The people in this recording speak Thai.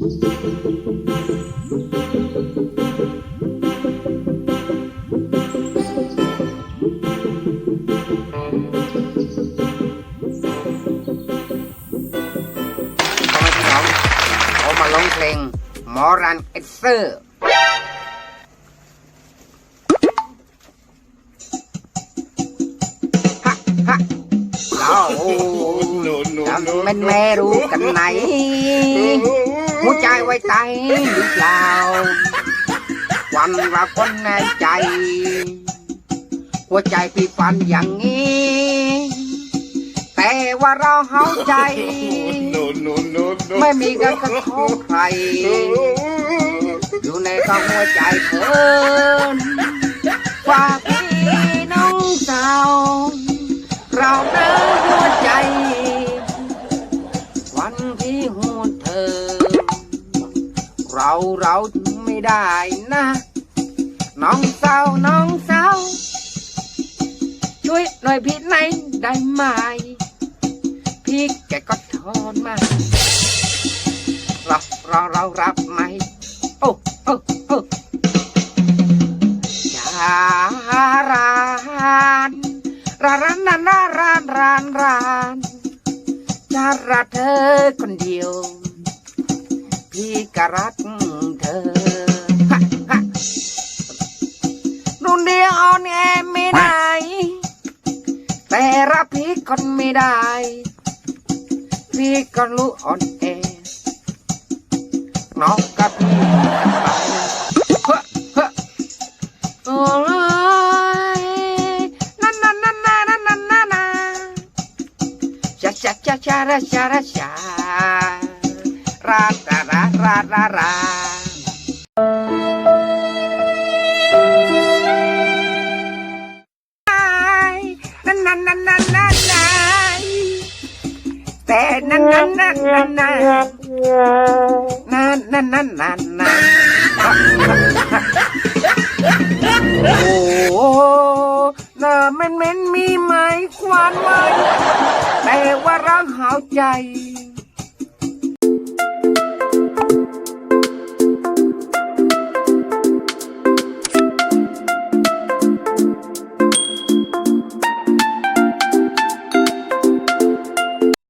ทำไมพี่น้องเขามาร้องเพลงหมอรันเอสเซอร์ฮะฮะเราจะเป็นแม่รู้กันไหน หัวใจไว้ใจหรือเปล่าวันละคนในใจ หัวใจพี่ฟันอย่างนี้ แต่ว่าเราเฮาใจ ไม่มีการกระทบใคร อยู่ในกองหัวใจเพิ่นฝาก เราเราไม่ได้นะ น้องสาวน้องสาวช่วยหน่อยพี่หน่อยได้ไหม พี่แกก็ทอนมาเราเราเรารับไหม โอ้โอ้โอ้ยารานรานรานรานรานรานจาราเธอคนเดียว พี่กรักเธอรุ่นเดียวอ่อนแอไม่ได้ แต่รับพี่คนไม่ได้ พี่ก็รู้อ่อนแอน้องกับพี่กันไปโอ้ยนั่นนั่นนั่นนั่นนั่นนั่นนั่นชาชาชาชาชาชา รารารารารารานั่นนั่นนั่นนั่นนันนันแต่นั่นนั่นนั่นนั่นนั่นนั่นนั่นนั่นนั่นนันโอ้หน้ามันเหม็นมีไหมควานไว้แต่ว่ารักหาวใจ